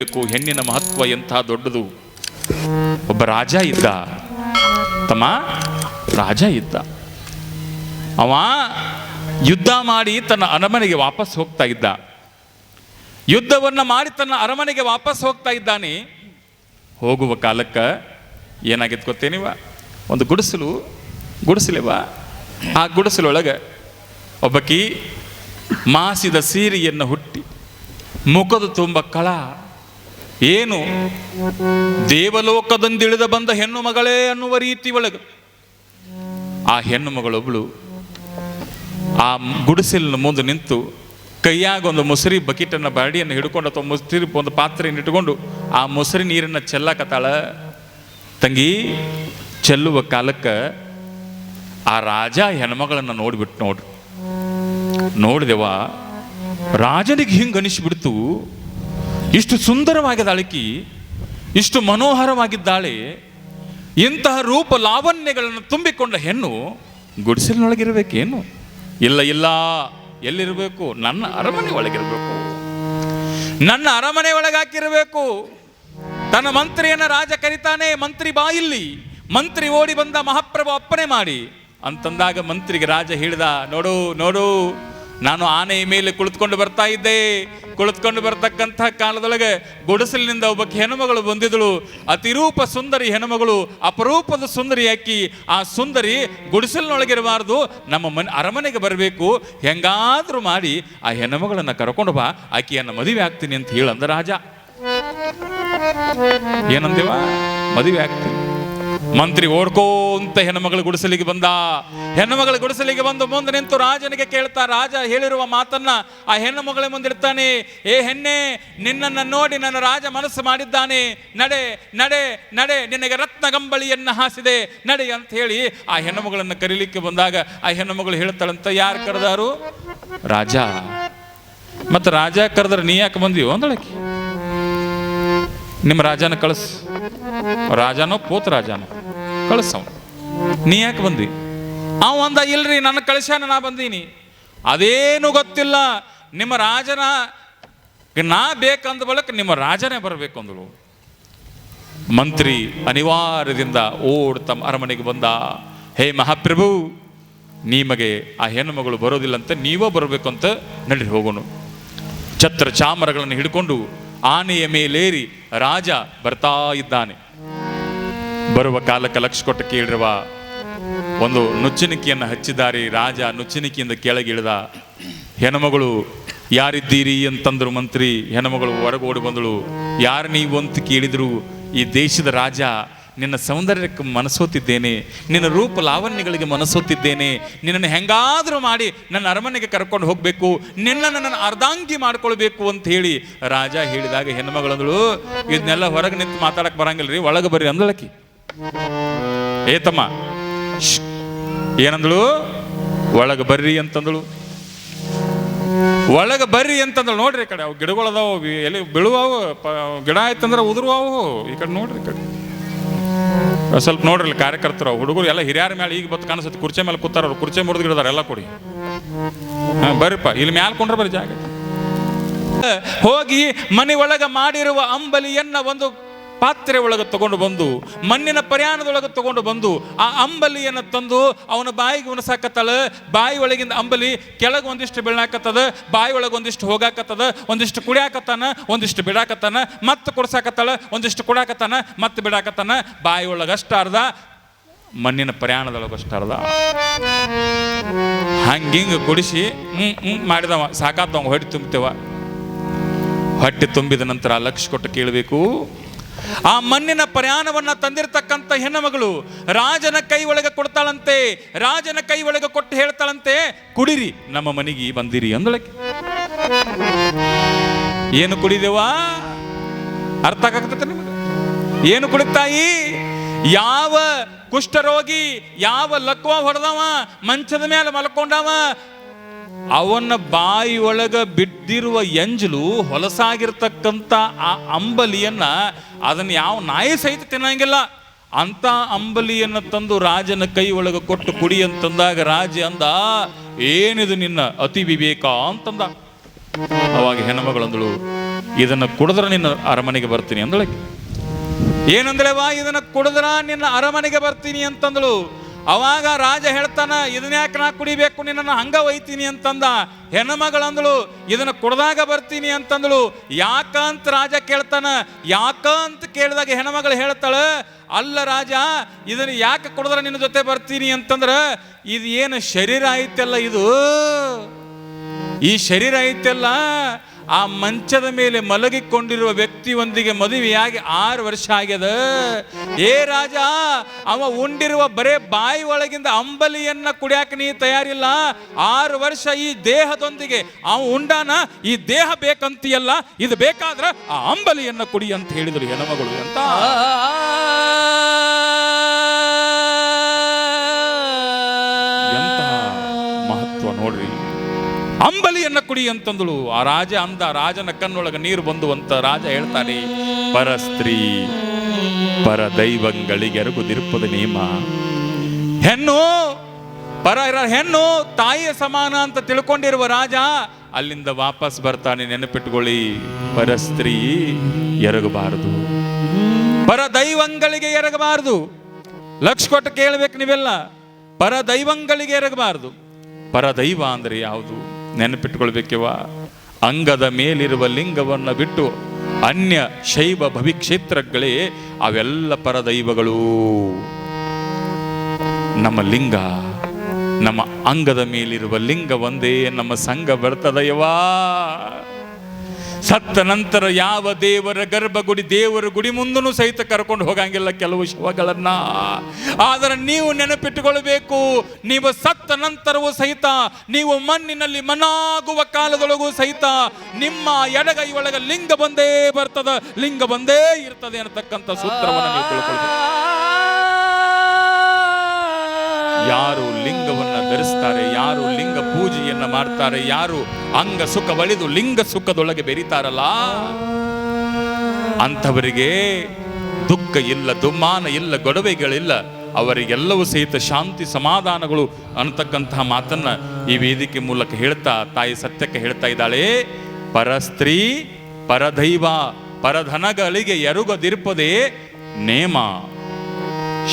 ಬೇಕು ಹೆಣ್ಣಿನ ಮಹತ್ವ ಎಂಥ ದೊಡ್ಡದು? ಒಬ್ಬ ರಾಜ ಇದ್ದ. ತಮ್ಮ, ರಾಜ ಇದ್ದ. ಅವ ಯುದ್ಧ ಮಾಡಿ ತನ್ನ ಅರಮನೆಗೆ ವಾಪಸ್ ಹೋಗ್ತಾ ಇದ್ದ. ಯುದ್ಧವನ್ನ ಮಾಡಿ ತನ್ನ ಅರಮನೆಗೆ ವಾಪಸ್ ಹೋಗ್ತಾ ಇದ್ದಾನೆ. ಹೋಗುವ ಕಾಲಕ್ಕೆ ಏನಾಗಿತ್ತು ಗೊತ್ತೇನಿವ ಒಂದು ಗುಡಿಸಲು ಗುಡಿಸಲಿವ ಆ ಗುಡಿಸಲೊಳಗೆ ಒಬ್ಬಕಿ ಮಾಸಿದ ಸೀರೆಯನ್ನು ಹುಟ್ಟಿ, ಮುಖದ ತುಂಬ ಕಳ ಏನು? ದೇವಲೋಕದಂದಿಳಿದ ಬಂದ ಹೆಣ್ಣು ಮಗಳೇ ಅನ್ನುವ ರೀತಿ ಒಳಗೆ. ಆ ಹೆಣ್ಣು ಮಗಳೊಬ್ಳು ಆ ಗುಡಿಸಲಿನ ಮುಂದೆ ನಿಂತು ಕೈಯಾಗ ಒಂದು ಮೊಸರಿ ಬಕೆಟನ್ನ ಬಾಡಿಯನ್ನು ಹಿಡ್ಕೊಂಡು ಅಥವಾ ಮೊಸರಿ ಒಂದು ಪಾತ್ರೆಯನ್ನು ಇಟ್ಕೊಂಡು ಆ ಮೊಸರಿ ನೀರನ್ನು ಚೆಲ್ಲಕತ್ತಾಳ. ತಂಗಿ, ಚೆಲ್ಲುವ ಕಾಲಕ್ಕೆ ಆ ರಾಜ ಹೆಣ್ಮಗಳನ್ನು ನೋಡ್ಬಿಟ್ಟು ನೋಡ್ರಿ ನೋಡಿದೆವ ರಾಜನಿಗೆ ಹಿಂಗೆ ಅನಿಸ್ಬಿಡ್ತು. ಇಷ್ಟು ಸುಂದರವಾಗಿದ್ದಾಳಕಿ, ಇಷ್ಟು ಮನೋಹರವಾಗಿದ್ದಾಳೆ, ಇಂತಹ ರೂಪ ಲಾವಣ್ಯಗಳನ್ನು ತುಂಬಿಕೊಂಡ ಹೆಣ್ಣು ಗುಡಿಸಲಿನೊಳಗಿರಬೇಕೇನು? ಇಲ್ಲ ಇಲ್ಲ, ಎಲ್ಲಿರಬೇಕು? ನನ್ನ ಅರಮನೆ ಒಳಗಿರಬೇಕು. ನನ್ನ ಅರಮನೆ ಒಳಗಾಕಿರಬೇಕು. ತನ್ನ ಮಂತ್ರಿಯನ್ನ ರಾಜ ಕರಿತಾನೆ, ಮಂತ್ರಿ ಬಾ ಇಲ್ಲಿ, ಮಂತ್ರಿ ಓಡಿ ಬಂದ ಮಹಾಪ್ರಭು ಅಪ್ಪಣೆ ಮಾಡಿ. ಅಂತಂದಾಗ ಮಂತ್ರಿಗೆ ರಾಜ ಹೇಳಿದ, ನೋಡು ನೋಡು ನಾನು ಆನೆಯ ಮೇಲೆ ಕುಳಿತುಕೊಂಡು ಬರ್ತಾ ಇದ್ದೆ. ಕುಳಿತುಕೊಂಡು ಬರ್ತಕ್ಕಂಥ ಕಾಲದೊಳಗೆ ಗುಡಿಸಲಿನಿಂದ ಒಬ್ಬ ಹೆಣ್ಣುಮಗಳು ಬಂದಿದಳು ಅತಿರೂಪ ಸುಂದರಿ ಹೆಣ್ಮಗಳು ಅಪರೂಪದ ಸುಂದರಿ ಅಕ್ಕಿ. ಆ ಸುಂದರಿ ಗುಡಿಸಲಿನೊಳಗಿರಬಾರ್ದು. ನಮ್ಮ ಮನೆ, ಅರಮನೆಗೆ ಬರಬೇಕು. ಹೆಂಗಾದರೂ ಮಾಡಿ ಆ ಹೆಣ್ಮಗಳನ್ನು ಕರ್ಕೊಂಡು ಬಾ. ಆಕೆಯನ್ನು ಮದುವೆ ಆಗ್ತೀನಿ ಅಂತ ಹೇಳಂದ ರಾಜ. ಏನಂದೇವಾ ಮದುವೆ ಆಗ್ತೀನಿ. ಮಂತ್ರಿ ಓಡ್ಕೋಂತ ಹೆಣ್ಮಗಳು ಗುಡಿಸಲಿಗೆ ಬಂದ. ಹೆಣ್ಣುಮಗಳ ಗುಡಿಸಲಿಗೆ ಬಂದು ಮುಂದೆ ನಿಂತು ರಾಜನಿಗೆ ಕೇಳ್ತಾ, ರಾಜ, ಹೇಳಿರುವ ಮಾತನ್ನ ಆ ಹೆಣ್ಣು ಮಗಳ ಮುಂದಿಡ್ತಾನೆ. ಏ ಹೆಣ್ಣೆ, ನಿನ್ನನ್ನು ನೋಡಿ ನನ್ನ ರಾಜ ಮನಸ್ಸು ಮಾಡಿದ್ದಾನೆ. ನಡೆ ನಡೆ ನಡೆ, ನಿನಗೆ ರತ್ನಗಂಬಳಿಯನ್ನ ಹಾಸಿದೆ. ನಡೆ ಅಂತ ಹೇಳಿ ಆ ಹೆಣ್ಣು ಮಗಳನ್ನು ಕರೀಲಿಕ್ಕೆ ಬಂದಾಗ ಆ ಹೆಣ್ಣು ಮಗಳು ಹೇಳ್ತಾಳಂತ ಯಾರು ಕರೆದಾರು? ರಾಜ. ಮತ್ತೆ ರಾಜ ಕರೆದ್ರೆ ನೀ ಯಾಕೆ ಬಂದಿವೋ ಅಂದಳಕ್ಕೆ. ನಿಮ್ಮ ರಾಜನ ಕಳಿಸ್. ರಾಜನೋ ಪೋತ್ ರಾಜನೋ? ಕಳಿಸವ್ ನೀ ಯಾಕೆ ಬಂದಿ ಅವ ಅಂದ, ಇಲ್ರಿ, ನನ್ನ ಕಳಿಸ್ಯಾನ, ನಾ ಬಂದೀನಿ. ಅದೇನು ಗೊತ್ತಿಲ್ಲ. ನಿಮ್ಮ ರಾಜನ, ನಾ ಬೇಕಂದ ಬಳಕ ನಿಮ್ಮ ರಾಜನೇ ಬರಬೇಕು ಅಂದಳು ಮಂತ್ರಿ ಅನಿವಾರ್ಯದಿಂದ ಓಡ್ ತಮ್ಮ ಅರಮನೆಗೆ ಬಂದ. ಹೇ ಮಹಾಪ್ರಭು, ನಿಮಗೆ ಆ ಹೆಣ್ಣು ಮಗಳು ಬರೋದಿಲ್ಲ ಅಂತ ನೀವೇ ಬರಬೇಕು ಅಂತ ನಡಿ ಹೋಗೋಣ ಛತ್ರ ಚಾಮರಗಳನ್ನು ಹಿಡ್ಕೊಂಡು ಆನೆಯ ಮೇಲೇರಿ ರಾಜ ಬರ್ತಾ ಇದ್ದಾನೆ. ಬರುವ ಕಾಲಕ್ಕೆ ಲಕ್ಷ ಕೊಟ್ಟು ಕೇಳಿರುವ ಒಂದು ನುಚ್ಚಿನಿಕೆಯನ್ನು ಹಚ್ಚಿದ್ದಾರೆ. ರಾಜ ನುಚ್ಚಿನಿಕೆಯಿಂದ ಕೆಳಗಿಳಿದ ಹೆಣ್ಮಗಳು ಯಾರಿದ್ದೀರಿ? ಅಂತಂದ್ರು ಮಂತ್ರಿ. ಹೆಣ್ಮಗಳು ಹೊರಗೋಡಿ ಬಂದಳು. ಯಾರು ನೀವು? ಅಂತ ಕೇಳಿದ್ರು. ಈ ದೇಶದ ರಾಜ ನಿನ್ನ ಸೌಂದರ್ಯಕ್ಕೆ ಮನಸೋತಿದ್ದೇನೆ, ನಿನ್ನ ರೂಪ ಲಾವಣ್ಯಗಳಿಗೆ ಮನಸೋತಿದ್ದೇನೆ, ನಿನ್ನನ್ನು ಹೆಂಗಾದರೂ ಮಾಡಿ ನನ್ನ ಅರಮನೆಗೆ ಕರ್ಕೊಂಡು ಹೋಗಬೇಕು, ನಿನ್ನನ್ನು ನನ್ನ ಅರ್ಧಾಂಗಿ ಮಾಡ್ಕೊಳ್ಬೇಕು ಅಂತ ಹೇಳಿ ರಾಜ ಹೇಳಿದಾಗ ಹೆಣ್ಮಗಳಂದಳು ಇದನ್ನೆಲ್ಲ ಹೊರಗೆ ನಿಂತು ಮಾತಾಡಕ್ಕೆ ಬರಂಗಿಲ್ಲ ರೀ ಒಳಗೆ ಬರ್ರಿ ಅಂದಳಕಿ ಏತಮ್ಮ. ಏನಂದಳು? ಒಳಗೆ ಬರ್ರಿ ಅಂತಂದಳು. ಒಳಗೆ ಬರ್ರಿ ಅಂತಂದಳು, ನೋಡ್ರಿ ಕಡೆ ಅವು ಗಿಡಗಳದಾವು, ಎಲ್ಲಿ ಬೀಳುವವು ಗಿಡ ಆಯ್ತಂದ್ರೆ ಉದುರುವವು, ಈ ಕಡೆ ನೋಡ್ರಿ ಕಡೆ. ಸ್ವಲ್ಪ ನೋಡ್ರಿ ಕಾರ್ಯಕರ್ತರು, ಹುಡುಗರು ಎಲ್ಲ ಹಿರಿಯರ ಮೇಲೆ ಈಗ ಬತ್ತು ಕಾಣಿಸುತ್ತೆ. ಕುರ್ಚಿ ಮೇಲೆ ಕೂತಾರ ಅವ್ರು, ಕುರ್ಚಿ ಮುರಿದು ಗಿಡದಾರ ಎಲ್ಲ ಕೊಡಿ. ಬರ್ರಿಪ್ಪ, ಇಲ್ಲಿ ಮ್ಯಾಲ ಕೊಂಡ್ರೆ ಬರ್ರಿ ಜಾಗ. ಹೋಗಿ ಮನೆ ಒಳಗ ಮಾಡಿರುವ ಅಂಬಲಿಯನ್ನ ಒಂದು ಪಾತ್ರೆ ಒಳಗೆ ತಗೊಂಡು ಬಂದು, ಮಣ್ಣಿನ ಪ್ರಯಾಣದೊಳಗೆ ತಗೊಂಡು ಬಂದು, ಆ ಅಂಬಲಿಯನ್ನು ತಂದು ಅವನ ಬಾಯಿಗೆ ಉಣಸಾಕತ್ತಳ ಬಾಯಿ ಒಳಗಿಂದ ಅಂಬಲಿ ಕೆಳಗೆ ಒಂದಿಷ್ಟು ಬೀಳಾಕತ್ತದ, ಬಾಯಿ ಒಳಗೆ ಒಂದಿಷ್ಟು ಹೋಗಾಕತ್ತದ, ಒಂದಿಷ್ಟು ಕುಡಿಯಾಕತ್ತಾನ, ಒಂದಿಷ್ಟು ಬಿಡಾಕತ್ತಾನ, ಮತ್ತೆ ಕೊಡ್ಸಾಕತ್ತಾಳ ಒಂದಿಷ್ಟು ಕುಡಾಕತ್ತಾನ, ಮತ್ತೆ ಬಿಡಾಕತ್ತಾನ, ಬಾಯಿ ಒಳಗೆ ಅಷ್ಟ ಅರ್ಧ, ಮಣ್ಣಿನ ಪ್ರಯಾಣದೊಳಗೆ ಅಷ್ಟ ಅರ್ಧ. ಹಂಗಿಂಗ್ ಕುಡಿಸಿ ಹ್ಞೂ ಹ್ಞೂ ಮಾಡಿದವ, ಸಾಕಾತವ, ಹೊಟ್ಟೆ ತುಂಬ್ತೇವ. ಹೊಟ್ಟೆ ತುಂಬಿದ ನಂತರ ಲಕ್ಷ ಕೊಟ್ಟು ಕೇಳಬೇಕು ಆ ಮಣ್ಣಿನ ಪ್ರಯಾಣವನ್ನು ತಂದಿರತಕ್ಕಂಥ ಹೆಣ್ಣುಮಗಳು ರಾಜನ ಕೈ ಒಳಗೆ ಕೊಡ್ತಾಳಂತೆ, ರಾಜನ ಕೈ ಒಳಗೆ ಕೊಟ್ಟು ಹೇಳ್ತಾಳಂತೆ, ಕುಡಿರಿ, ನಮ್ಮ ಮನೆಗೆ ಬಂದಿರಿ ಅಂದಳಕ್ಕೆ. ಏನು ಕುಡಿದೇವಾ ಅರ್ಥ ಆಗತೈತೆ ನಿಮಗೆ? ಏನು ಕುಡಿತಾಯಿ ಯಾವ ಕುಷ್ಠರೋಗಿ, ಯಾವ ಲಕ್ವ ಹೊಡೆದವ, ಮಂಚದ ಮೇಲೆ ಮಲ್ಕೊಂಡವ ಅವನ ಬಾಯಿ ಒಳಗ ಬಿದ್ದಿರುವ ಎಂಜಲು ಹೊಲಸಾಗಿರ್ತಕ್ಕಂಥ ಆ ಅಂಬಲಿಯನ್ನ ಅದನ್ನ ಯಾವ ನಾಯಿ ಸಹಿತ ತಿನ್ನಂಗಿಲ್ಲ. ಅಂತ ಅಂಬಲಿಯನ್ನ ತಂದು ರಾಜನ ಕೈ ಒಳಗ ಕೊಟ್ಟು ಕುಡಿ ಅಂತಂದಾಗ ರಾಜ ಅಂದ, ಏನಿದು ನಿನ್ನ ಅತಿ ವಿವೇಕ? ಅಂತಂದ. ಅವಾಗ ಹೆಣ್ಮಗಳಂದಳು, ಇದನ್ನ ಕುಡಿದ್ರೆ ನಿನ್ನ ಅರಮನೆಗೆ ಬರ್ತೀನಿ ಅಂದಳಕ್ಕೆ ಏನಂದ್ರವಾ ಇದನ್ನ ಕುಡಿದ್ರ ನಿನ್ನ ಅರಮನೆಗೆ ಬರ್ತೀನಿ ಅಂತಂದಳು. ಅವಾಗ ರಾಜ ಹೇಳ್ತಾನ ಇದನ್ಯಾಕೆ ನಾ ಕುಡಿಬೇಕು? ನಿನ್ನನ್ನು ಹಂಗ ಒಯ್ತೀನಿ ಅಂತಂದ. ಹೆಣ್ಮಗಳಂದಳು ಇದನ್ನ ಕುಡ್ದಾಗ ಬರ್ತೀನಿ ಅಂತಂದಳು. ಯಾಕಂತ ರಾಜ ಕೇಳ್ತಾನ, ಯಾಕಂತ ಕೇಳಿದಾಗ ಹೆಣ್ಮಗಳು ಹೇಳ್ತಾಳೆ, ಅಲ್ಲ ರಾಜ, ಇದನ್ನ ಯಾಕೆ ಕುಡಿದ್ರೆ ನಿನ್ನ ಜೊತೆ ಬರ್ತೀನಿ ಅಂತಂದ್ರೆ ಇದು ಏನು ಶರೀರ ಐತೆಲ್ಲ ಇದು? ಈ ಶರೀರ ಐತೆಲ್ಲ, ಆ ಮಂಚದ ಮೇಲೆ ಮಲಗಿಕೊಂಡಿರುವ ವ್ಯಕ್ತಿಯೊಂದಿಗೆ ಮದುವೆಯಾಗಿ ಆರು ವರ್ಷ ಆಗ್ಯದ. ಏ ರಾಜ, ಅವ ಉಂಡಿರುವ ಬರೇ ಬಾಯಿ ಒಳಗಿಂದ ಅಂಬಲಿಯನ್ನ ಕುಡಿಯಾಕ ನೀ ತಯಾರಿಲ್ಲ. ಆರು ವರ್ಷ ಈ ದೇಹದೊಂದಿಗೆ ಅವ ಉಂಡಾನ, ಈ ದೇಹ ಬೇಕಂತೀಯಲ್ಲ, ಇದು ಬೇಕಾದ್ರ ಆ ಅಂಬಲಿಯನ್ನ ಕುಡಿ ಅಂತ ಹೇಳಿದ್ರು ಹೆಣ್ಮಗಳು ಅಂತ. ಅಂಬಲಿಯನ್ನ ಕುಡಿ ಅಂತಂದಳು ಆ ರಾಜ ಅಂದ, ರಾಜನ ಕಣ್ಣೊಳಗ ನೀರು ಬಂದು ಅಂತ ರಾಜ ಹೇಳ್ತಾನೆ, ಪರ ಸ್ತ್ರೀ, ಪರ ದೈವಂಗಳಿಗೆ ಎರಗುದಿರುಪದ ನೇಮ. ಹೆಣ್ಣು, ಪರ ಇರ, ಹೆಣ್ಣು, ತಾಯಿಯ ಸಮಾನ ಅಂತ ತಿಳ್ಕೊಂಡಿರುವ ರಾಜ, ಅಲ್ಲಿಂದ ವಾಪಸ್ ಬರ್ತಾನೆ, ನೆನಪಿಟ್ಕೊಳ್ಳಿ. ಪರ ಸ್ತ್ರೀ ಎರಗಬಾರದು. ಪರ ದೈವಂಗಳಿಗೆ ಎರಗಬಾರದು. ಲಕ್ಷ ಕೊಟ್ಟು ಕೇಳಬೇಕು ನೀವೆಲ್ಲ. ಪರ ದೈವಂಗಳಿಗೆ ಎರಗಬಾರದು. ಪರ ದೈವ ಅಂದ್ರೆ ಯಾವುದು? ನೆನಪಿಟ್ಕೊಳ್ಬೇಕಿವ ಅಂಗದ ಮೇಲಿರುವ ಲಿಂಗವನ್ನು ಬಿಟ್ಟು ಅನ್ಯ ಶೈವ ಭವಿಕ್ಷೇತ್ರಗಳೇ ಅವೆಲ್ಲ ಪರದೈವಗಳು. ನಮ್ಮ ಲಿಂಗ, ನಮ್ಮ ಅಂಗದ ಮೇಲಿರುವ ಲಿಂಗ ಒಂದೇ ನಮ್ಮ ಸಂಘ ಬರ್ತದಯವಾ ಸತ್ತ ನಂತರ ಯಾವ ದೇವರ ಗರ್ಭಗುಡಿ ದೇವರ ಗುಡಿ ಮುಂದೂ ಸಹಿತ ಕರ್ಕೊಂಡು ಹೋಗಂಗಿಲ್ಲ ಕೆಲವು ಶವಗಳನ್ನ. ಆದರೆ ನೀವು ನೆನಪಿಟ್ಟುಕೊಳ್ಬೇಕು, ನೀವು ಸತ್ತ ನಂತರವೂ ಸಹಿತ, ನೀವು ಮಣ್ಣಿನಲ್ಲಿ ಮನಾಗುವ ಕಾಲದೊಳಗೂ ಸಹಿತ ನಿಮ್ಮ ಎಡಗೈ ಒಳಗ ಲಿಂಗ ಬಂದೇ ಬರ್ತದ, ಲಿಂಗ ಬಂದೇ ಇರ್ತದೆ ಅನ್ನತಕ್ಕಂಥ ಸೂತ್ರವನ್ನು ಯಾರು ಲಿಂಗವನ್ನ ಧರಿಸ್ತಾರೆ ಯಾರು ಲಿಂಗ ಪೂಜೆಯನ್ನ ಮಾಡ್ತಾರೆ, ಯಾರು ಅಂಗ ಸುಖ ಬಳಿದು ಲಿಂಗ ಸುಖದೊಳಗೆ ಬೆರಿತಾರಲ್ಲ? ಅಂಥವರಿಗೆ ದುಃಖ ಇಲ್ಲ ದುಮ್ಮಾನ ಇಲ್ಲ, ಗೊಡವೆಗಳಿಲ್ಲ. ಅವರಿಗೆಲ್ಲವೂ ಸಹಿತ ಶಾಂತಿ ಸಮಾಧಾನಗಳು ಅನ್ನತಕ್ಕಂತಹ ಮಾತನ್ನ ಈ ವೇದಿಕೆ ಮೂಲಕ ಹೇಳ್ತಾ, ತಾಯಿ ಸತ್ಯಕ್ಕೆ ಹೇಳ್ತಾ ಇದ್ದಾಳೆ. ಪರಸ್ತ್ರೀ, ಪರದೈವ, ಪರಧನಗಳಿಗೆ ಎರುಗದಿರ್ಪದೆ ನೇಮ.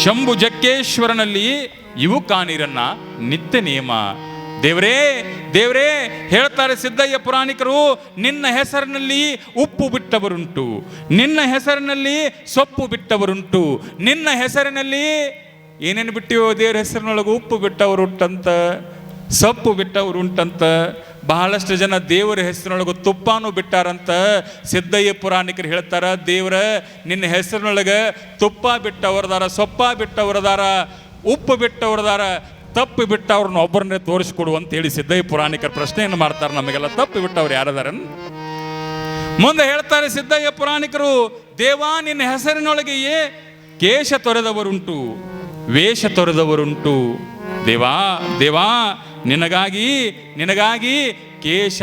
ಶಂಭು ಜಕ್ಕೇಶ್ವರನಲ್ಲಿ ಇವು ಕಾನೀರನ್ನ ನಿತ್ಯ ನಿಯಮ. ದೇವರೇ ದೇವರೇ, ಹೇಳ್ತಾರೆ ಸಿದ್ದಯ್ಯ ಪುರಾಣಿಕರು, ನಿನ್ನ ಹೆಸರಿನಲ್ಲಿ ಉಪ್ಪು ಬಿಟ್ಟವರುಂಟು. ನಿನ್ನ ಹೆಸರಿನಲ್ಲಿ ಸೊಪ್ಪು ಬಿಟ್ಟವರುಂಟು. ನಿನ್ನ ಹೆಸರಿನಲ್ಲಿ ಏನೇನು ಬಿಟ್ಟಿವೋ ದೇವ್ರ ಹೆಸರಿನೊಳಗೆ ಉಪ್ಪು ಬಿಟ್ಟವರುಂಟಂತ, ಸೊಪ್ಪು ಬಿಟ್ಟವರುಂಟಂತ, ಬಹಳಷ್ಟು ಜನ ದೇವರ ಹೆಸರಿನೊಳಗೆ ತುಪ್ಪನೂ ಬಿಟ್ಟಾರಂತ ಸಿದ್ದಯ್ಯ ಪುರಾಣಿಕರು ಹೇಳ್ತಾರ, ದೇವರ, ನಿನ್ನ ಹೆಸರಿನೊಳಗೆ ತುಪ್ಪ ಬಿಟ್ಟವರದಾರ, ಸೊಪ್ಪ ಬಿಟ್ಟವರದಾರ ಉಪ್ಪು ಬಿಟ್ಟವ್ರದಾರ ತಪ್ಪು ಬಿಟ್ಟವ್ರನ್ನ ಒಬ್ಬರನ್ನೇ ತೋರಿಸ್ಕೊಡು ಅಂತ ಹೇಳಿ ಸಿದ್ದಯ್ಯ ಪುರಾಣಿಕರ ಪ್ರಶ್ನೆಯನ್ನು ಮಾಡ್ತಾರೆ ನಮಗೆಲ್ಲ. ತಪ್ಪು ಬಿಟ್ಟವ್ರು ಯಾರದಾರ ಮುಂದೆ ಹೇಳ್ತಾರೆ ಸಿದ್ದಯ್ಯ ಪುರಾಣಿಕರು, ದೇವಾ ನಿನ್ನ ಹೆಸರಿನೊಳಗೆಯೇ ಕೇಶ ತೊರೆದವರುಂಟು, ವೇಷ ತೊರೆದವರುಂಟು. ದೇವಾ ದೇವಾ, ನಿನಗಾಗಿ ನಿನಗಾಗಿ ಕೇಶ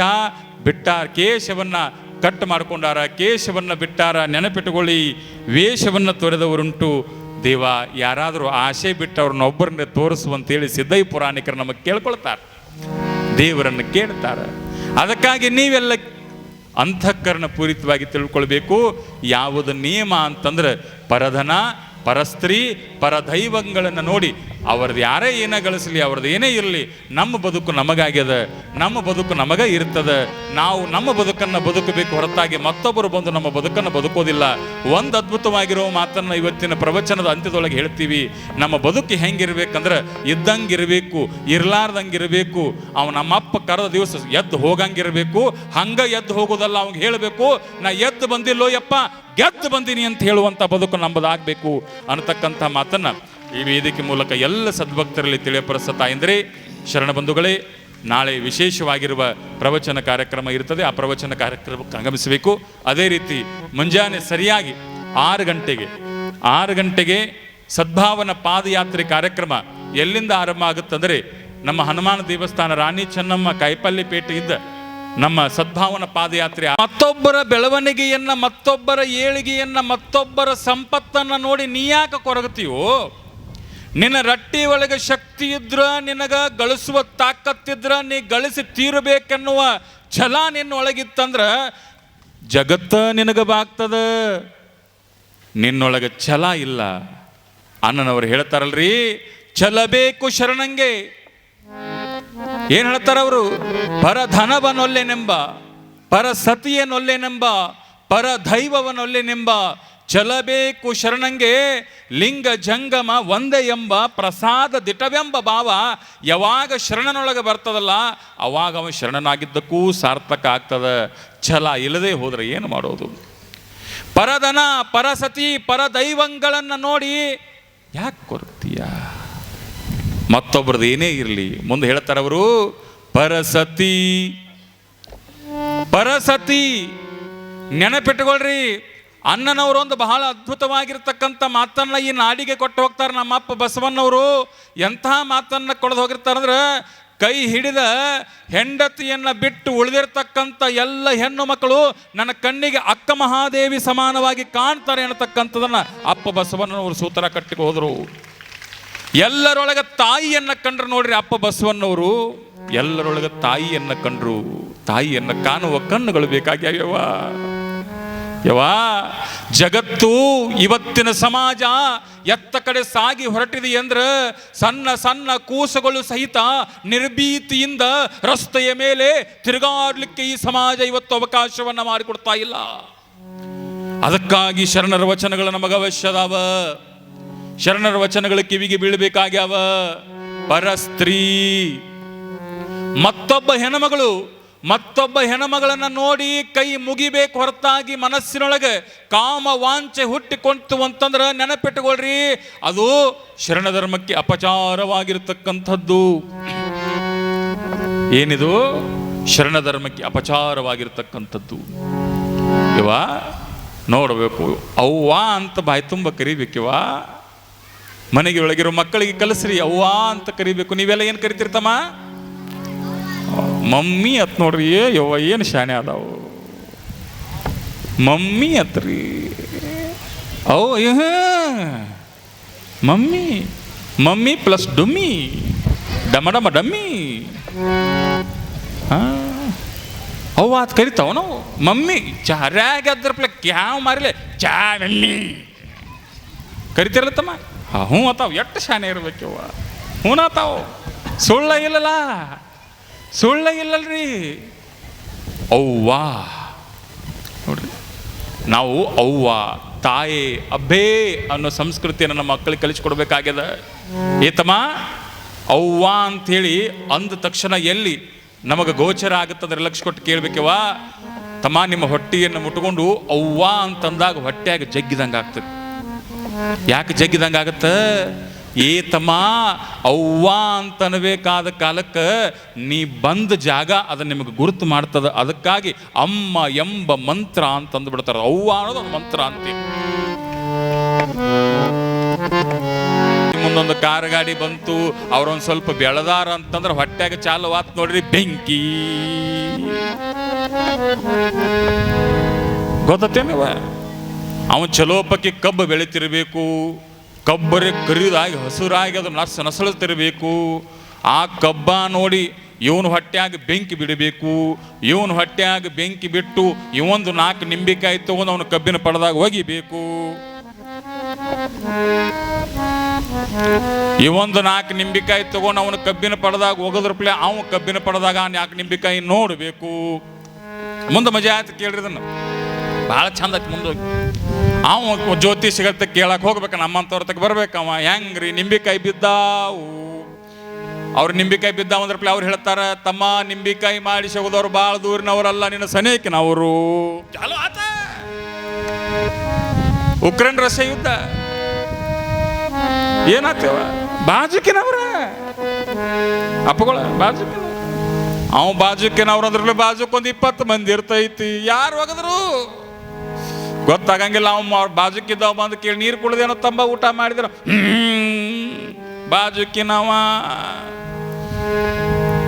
ಬಿಟ್ಟಾರ, ಕೇಶವನ್ನ ಕಟ್ ಮಾಡ್ಕೊಂಡಾರ, ಕೇಶವನ್ನ ಬಿಟ್ಟಾರ ನೆನಪಿಟ್ಟುಕೊಳ್ಳಿ ವೇಷವನ್ನ ತೊರೆದವರುಂಟು. ದೇವ, ಯಾರಾದರೂ ಆಸೆ ಬಿಟ್ಟವ್ರನ್ನ ಒಬ್ಬರನ್ನೇ ತೋರಿಸುವಂತೇಳಿ ಪುರಾಣಿಕರು ನಮಗೆ ಕೇಳ್ಕೊಳ್ತಾರೆ. ದೇವರನ್ನು ಕೇಳ್ತಾರೆ. ಅದಕ್ಕಾಗಿ ನೀವೆಲ್ಲ ಅಂತಃಕರಣ ಪೂರಿತವಾಗಿ ತಿಳ್ಕೊಳ್ಬೇಕು. ಯಾವುದು ನಿಯಮ ಅಂತಂದ್ರೆ ಪರಧನ, ಪರಸ್ತ್ರೀ ಪರದೈವಗಳನ್ನು ನೋಡಿ ಅವ್ರದ್ದು ಯಾರೇ ಏನೇ ಗಳಿಸಲಿ ಅವ್ರದ್ದು ಏನೇ ಇರಲಿ, ನಮ್ಮ ಬದುಕು ನಮಗಾಗ್ಯದ, ನಮ್ಮ ಬದುಕು ನಮಗೇ ಇರ್ತದ. ನಾವು ನಮ್ಮ ಬದುಕನ್ನು ಬದುಕಬೇಕು ಹೊರತಾಗಿ ಮತ್ತೊಬ್ಬರು ಬಂದು ನಮ್ಮ ಬದುಕನ್ನು ಬದುಕೋದಿಲ್ಲ. ಒಂದು ಅದ್ಭುತವಾಗಿರೋ ಮಾತನ್ನು ಇವತ್ತಿನ ಪ್ರವಚನದ ಅಂತ್ಯದೊಳಗೆ ಹೇಳ್ತೀವಿ. ನಮ್ಮ ಬದುಕು ಹೆಂಗಿರ್ಬೇಕಂದ್ರೆ ಇದ್ದಂಗಿರಬೇಕು, ಇರಲಾರ್ದಂಗಿರಬೇಕು. ಅವ ನಮ್ಮಪ್ಪ ಕರೆದ ದಿವಸ ಎದ್ದು ಹೋಗಂಗಿರಬೇಕು. ಹಂಗ ಎದ್ದು ಹೋಗೋದಲ್ಲ ಅವ್ಗೆ ಹೇಳಬೇಕು, ನಾ ಎದ್ದು ಬಂದಿಲ್ಲೋ ಯಪ್ಪ ಗೆದ್ದು ಬಂದೀನಿ ಅಂತ ಹೇಳುವಂಥ ಬದುಕು ನಮ್ಮದಾಗಬೇಕು ಅನ್ನತಕ್ಕಂಥ ಮಾತನ್ನ ಈ ವೇದಿಕೆ ಮೂಲಕ ಎಲ್ಲ ಸದ್ಭಕ್ತರಲ್ಲಿ ತಿಳಿಯಪಡಿಸ ತಾಯಂದ್ರೆ, ಶರಣ ಬಂಧುಗಳೇ, ನಾಳೆ ವಿಶೇಷವಾಗಿರುವ ಪ್ರವಚನ ಕಾರ್ಯಕ್ರಮ ಇರ್ತದೆ ಆ ಪ್ರವಚನ ಕಾರ್ಯಕ್ರಮಕ್ಕೆ ಆಗಮಿಸಬೇಕು. ಅದೇ ರೀತಿ ಮುಂಜಾನೆ ಸರಿಯಾಗಿ ಆರು ಗಂಟೆಗೆ ಆರು ಗಂಟೆಗೆ ಸದ್ಭಾವನ ಪಾದಯಾತ್ರೆ ಕಾರ್ಯಕ್ರಮ ಎಲ್ಲಿಂದ ಆರಂಭ ಆಗುತ್ತಂದ್ರೆ ನಮ್ಮ ಹನುಮಾನ ದೇವಸ್ಥಾನ ರಾಣಿ ಚೆನ್ನಮ್ಮ ಕಾಯಿಪಲ್ಲಿಪೇಟೆಯಿಂದ ನಮ್ಮ ಸದ್ಭಾವನ ಪಾದಯಾತ್ರೆ. ಮತ್ತೊಬ್ಬರ ಬೆಳವಣಿಗೆಯನ್ನ, ಮತ್ತೊಬ್ಬರ ಏಳಿಗೆಯನ್ನ, ಮತ್ತೊಬ್ಬರ ಸಂಪತ್ತನ್ನ ನೋಡಿ ನೀ ಯಾಕೆ ಕೊರಗತೀವೋ ನಿನ್ನ ರಟ್ಟಿ ಒಳಗೆ ಶಕ್ತಿ ಇದ್ರ, ನಿನಗ ಗಳಿಸುವ ತಾಕತ್ತಿದ್ರ ನೀ ಗಳಿಸಿ ತೀರಬೇಕೆನ್ನುವ ಛಲ ನಿನ್ನ ಒಳಗಿತ್ತಂದ್ರ ಜಗತ್ತ ನಿನಗ ಬಾಗ್ತದ ನಿನ್ನೊಳಗೆ ಛಲ ಇಲ್ಲ. ಅಣ್ಣನವರು ಹೇಳ್ತಾರಲ್ರಿ, ಛಲ ಬೇಕು ಶರಣಂಗೆ. ಏನ್ ಹೇಳ್ತಾರೆ ಅವರು? ಪರ ಧನವನೊಲ್ಲೆನೆಂಬ ಪರ ಸತಿಯನೊಲ್ಲೆನೆಂಬ ಪರ ದೈವವನೊಲ್ಲೆನೆಂಬ ಚಲಬೇಕು ಶರಣಂಗೆ, ಲಿಂಗ ಜಂಗಮ ಒಂದೇ ಎಂಬ ಪ್ರಸಾದ ದಿಟವೆಂಬ ಭಾವ ಯಾವಾಗ ಶರಣನೊಳಗೆ ಬರ್ತದಲ್ಲ, ಅವಾಗ ಅವ ಶರಣನಾಗಿದ್ದಕ್ಕೂ ಸಾರ್ಥಕ ಆಗ್ತದ. ಛಲ ಇಲ್ಲದೆ ಹೋದರೆ ಏನು ಮಾಡೋದು? ಪರದನ ಪರಸತಿ, ಪರದೈವಂಗಳನ್ನು ನೋಡಿ ಯಾಕೆ ಕೊರತೀಯ ಮತ್ತೊಬ್ಬರದ್ದು ಏನೇ ಇರಲಿ, ಮುಂದೆ ಹೇಳ್ತಾರೆ ಅವರು ಪರಸತಿ. ಪರಸತಿ. ನೆನಪಿಟ್ಟುಕೊಳ್ರಿ ಅಣ್ಣನವರು ಒಂದು ಬಹಳ ಅದ್ಭುತವಾಗಿರ್ತಕ್ಕಂಥ ಮಾತನ್ನ ಈ ನಾಡಿಗೆ ಕೊಟ್ಟು ಹೋಗ್ತಾರೆ ನಮ್ಮ ಅಪ್ಪ ಬಸವಣ್ಣವರು. ಎಂತಹ ಮಾತನ್ನ ಕೊಡದು ಹೋಗಿರ್ತಾರಂದ್ರೆ ಕೈ ಹಿಡಿದ ಹೆಂಡತಿಯನ್ನ ಬಿಟ್ಟು ಉಳಿದಿರ್ತಕ್ಕಂಥ ಎಲ್ಲ ಹೆಣ್ಣು ಮಕ್ಕಳು ನನ್ನ ಕಣ್ಣಿಗೆ ಅಕ್ಕ ಮಹಾದೇವಿ ಸಮಾನವಾಗಿ ಕಾಣ್ತಾರೆ ಅನ್ನತಕ್ಕಂಥದನ್ನ ಅಪ್ಪ ಬಸವಣ್ಣನವರು ಸೂತ್ರ ಕಟ್ಟಿಗೆ ಹೋದರು. ಎಲ್ಲರೊಳಗ ತಾಯಿಯನ್ನ ಕಂಡ್ರು ನೋಡ್ರಿ ಅಪ್ಪ ಬಸವಣ್ಣವರು. ಎಲ್ಲರೊಳಗ ತಾಯಿಯನ್ನ ಕಂಡ್ರು. ತಾಯಿಯನ್ನ ಕಾಣುವ ಕಣ್ಣುಗಳು ಬೇಕಾಗ್ಯಾವ್ಯವ ಯವಾ ಜಗತ್ತು ಇವತ್ತಿನ ಸಮಾಜ ಎತ್ತ ಕಡೆ ಸಾಗಿ ಹೊರಟಿದೆ ಅಂದ್ರೆ ಸಣ್ಣ ಸಣ್ಣ ಕೂಸುಗಳು ಸಹಿತ ನಿರ್ಭೀತಿಯಿಂದ ರಸ್ತೆಯ ಮೇಲೆ ತಿರುಗಾಡ್ಲಿಕ್ಕೆ ಈ ಸಮಾಜ ಇವತ್ತು ಅವಕಾಶವನ್ನ ಮಾಡಿಕೊಡ್ತಾ ಇಲ್ಲ. ಅದಕ್ಕಾಗಿ ಶರಣರ ವಚನಗಳು ನಮಗ ಅವಶ್ಯದಾವ ಶರಣರ ವಚನಗಳ ಕಿವಿಗೆ ಬೀಳಬೇಕಾಗ್ಯಾವ ಪರಸ್ತ್ರೀ ಮತ್ತೊಬ್ಬ ಹೆಣಮಗಳು, ಮತ್ತೊಬ್ಬ ಹೆಣ್ಮಗಳನ್ನ ನೋಡಿ ಕೈ ಮುಗಿಬೇಕು ಹೊರತಾಗಿ ಮನಸ್ಸಿನೊಳಗೆ ಕಾಮ ವಾಂಚೆ ಹುಟ್ಟಿಕೊಂತು ಅಂತಂದ್ರೆ ನೆನಪಿಟ್ಟುಕೊಳ್ರಿ ಅದು ಶರಣ ಧರ್ಮಕ್ಕೆ ಅಪಚಾರವಾಗಿರ್ತಕ್ಕಂಥದ್ದು. ಏನಿದು? ಶರಣ ಧರ್ಮಕ್ಕೆ ಅಪಚಾರವಾಗಿರ್ತಕ್ಕಂಥದ್ದು. ಇವ ನೋಡಬೇಕು. ಅವ್ವಾ ಅಂತ ಬಾಯಿ ತುಂಬ ಕರಿಬೇಕಿವ ಮನೆಗೆ ಒಳಗಿರೋ ಮಕ್ಕಳಿಗೆ ಕಲಿಸ್ರಿ, ಅವ್ವ ಅಂತ ಕರಿಬೇಕು. ನೀವೆಲ್ಲ ಏನು ಕರಿತಿರ್ತಮ್ಮ? ಮಮ್ಮಿ ಅತ್ ನೋಡ್ರಿ, ಏ ಯವ್ವ, ಏನು ಶಾಣೆ ಅದಾವು. ಮಮ್ಮಿ ಅತ್ರಿ ಏ ಮಮ್ಮಿ ಮಮ್ಮಿ ಪ್ಲಸ್ ಡುಮ್ಮಿ. ಡಮ ಡಮ, ಡಮ್ಮಿ. ಅವ್ವ ಅದು ಕರಿತಾವ ನಾವು. ಮಮ್ಮಿ ಚಾರ್ಯಾಗ ಅದ್ರ ಕ್ಯಾವ್ ಮಾರಿಲೆ? ಚಾ ಮಮ್ಮಿ. ಕರಿತಿರ್ಲತ್ತಮ್ಮ? ಹಾ ಹ್ಞೂ ಅತಾವ್ ಎಷ್ಟು ಶಾನೆ ಇರ್ಬೇಕವ್ವ ಹ್ಞೂ ಅತಾವ್, ಸುಳ್ಳ ಇಲ್ಲಲ್ಲ, ಸುಳ್ಳ ಇಲ್ಲಲ್ರಿ. ಅವ್ವಾ. ನೋಡ್ರಿ, ನಾವು ಅವ್ವ, ತಾಯಿ, ಅಬ್ಬೇ ಅನ್ನೋ ಸಂಸ್ಕೃತಿಯನ್ನು ನಮ್ಮ ಮಕ್ಕಳಿಗೆ ಕಲಿಸ್ಕೊಡ್ಬೇಕಾಗ್ಯದ. ಏತಮ್ಮ, ಅವ್ವ ಅಂಥೇಳಿ ಅಂದ ತಕ್ಷಣ ಎಲ್ಲಿ ನಮಗೆ ಗೋಚರ ಆಗುತ್ತಂದ್ರೆ ಲಕ್ಷ ಕೊಟ್ಟು ಕೇಳ್ಬೇಕವ ತಮ್ಮ ನಿಮ್ಮ ಹೊಟ್ಟೆಯನ್ನು ಮುಟ್ಕೊಂಡು ಅವ್ವ ಅಂತಂದಾಗ ಹೊಟ್ಟೆಯಾಗ ಜಗ್ಗಿದಂಗೆ ಆಗ್ತದೆ ಯಾಕೆ ಜಗ್ಗಿದಂಗೆ ಆಗತ್ತ? ಏ ಅವ್ವ ಅಂತ ಅನ್ಬೇಕಾದ ಕಾಲಕ್ಕೆ ನೀ ಬಂದ ಜಾಗ ಅದನ್ನ ನಿಮಗೆ ಗುರುತು ಮಾಡ್ತದ. ಅದಕ್ಕಾಗಿ ಅಮ್ಮ ಎಂಬ ಮಂತ್ರ ಅಂತ ಅಂದ್ಬಿಡ್ತಾರೆ ಅವ್ವ ಅನ್ನೋದು ಒಂದು ಮಂತ್ರ ಅಂತೀವಿ ಮುಂದೊಂದು ಕಾರ್ ಗಾಡಿ ಬಂತು. ಅವ್ರೊಂದು ಸ್ವಲ್ಪ ಬೆಳೆದಾರ ಅಂತಂದ್ರೆ ಹೊಟ್ಟೆಗೆ ಚಾಲು ಆತ್ ನೋಡ್ರಿ, ಬೆಂಕಿ. ಗೊತ್ತೇನವ? ಅವನು ಚಲೋಪಕ್ಕೆ ಕಬ್ಬು ಬೆಳೀತಿರಬೇಕು. ಕಬ್ಬರಿ ಕರಿದಾಗಿ ಹಸುರಾಗಿ ಅದು ನರ್ಸ ನಸಳುತ್ತಿರಬೇಕು ಆ ಕಬ್ಬ ನೋಡಿ ಇವನು ಹೊಟ್ಟೆಯಾಗಿ ಬೆಂಕಿ ಬಿಡಬೇಕು. ಇವನು ಹೊಟ್ಟೆಯಾಗಿ ಬೆಂಕಿ ಬಿಟ್ಟು ಇವೊಂದು ನಾಲ್ಕು ನಿಂಬಿಕಾಯಿ ತಗೊಂಡು ಅವನು ಕಬ್ಬಿನ ಪಡೆದಾಗ ಒಗಿಬೇಕು. ಇವೊಂದು ನಾಲ್ಕು ನಿಂಬಿಕಾಯಿ ತಗೊಂಡು ಅವನು ಕಬ್ಬಿನ ಪಡೆದಾಗ ಒಗದ್ರಪ್ಲೆ ಅವನು ಅವ ಕಬ್ಬಿನ ಪಡೆದಾಗ ಆ ನಾಲ್ಕು ನಿಂಬಿಕಾಯಿ ನೋಡಬೇಕು. ಮುಂದೆ ಮಜಾ ಆಯ್ತು ಕೇಳ್ರಿ ಇದನ್ನು. ಭಾಳ ಚಂದ ಮುಂದೆ ಅವ ಜ್ಯೋತಿಷಿಗತ್ತ ಕೇಳಕ್ ಹೋಗ್ಬೇಕು ನಮ್ಮಂತವ್ರ ತಗ ಬರ್ಬೇಕು ಅವ. ಹೆಂಗ್ರಿ ನಿಂಬಿಕಾಯಿ ಬಿದ್ದಾವು. ಅವ್ರು ನಿಂಬಿಕಾಯಿ ಬಿದ್ದಾವ ಅಂದ್ರ ಪ್ಲೇ ಅವ್ರು ಹೇಳ್ತಾರ ತಮ್ಮ ನಿಂಬಿಕಾಯಿ ಮಾಡಿಸಿ ಹೋದವ್ರು ಭಾಳ ದೂರಿನವರಲ್ಲ ನಿನ್ನ ಸನೇಕಿನವರು. ಚಾಲು ಆತ. ಉಕ್ರೇನ್ ರಷ್ಯಾ ಯುದ್ಧ. ಏನಾಗ್ತೇವ ಬಾಜುಕಿನವ್ರ? ಅಪ್ಪಗಳ ಬಾಜುಕಿನ ಅವ ಬಾಜುಕಿನವ್ರ ಅಂದ್ರೆ ಬಾಜುಕ್ ಒಂದು ಇಪ್ಪತ್ತು ಮಂದಿ ಇರ್ತೈತಿ. ಯಾರು ಒಗದ್ರು? ಗೊತ್ತಾಗಂಗಿಲ್ಲ ಅವ್ ಅವ್ರ ಬಾಜುಕಿದ್ದವ ಬಂದು ಕೇಳಿ, ನೀರು ಕುಡ್ದೇನೋ ತಂಬ ಊಟ ಮಾಡಿದ್ರು. ಬಾಜುಕಿನವ.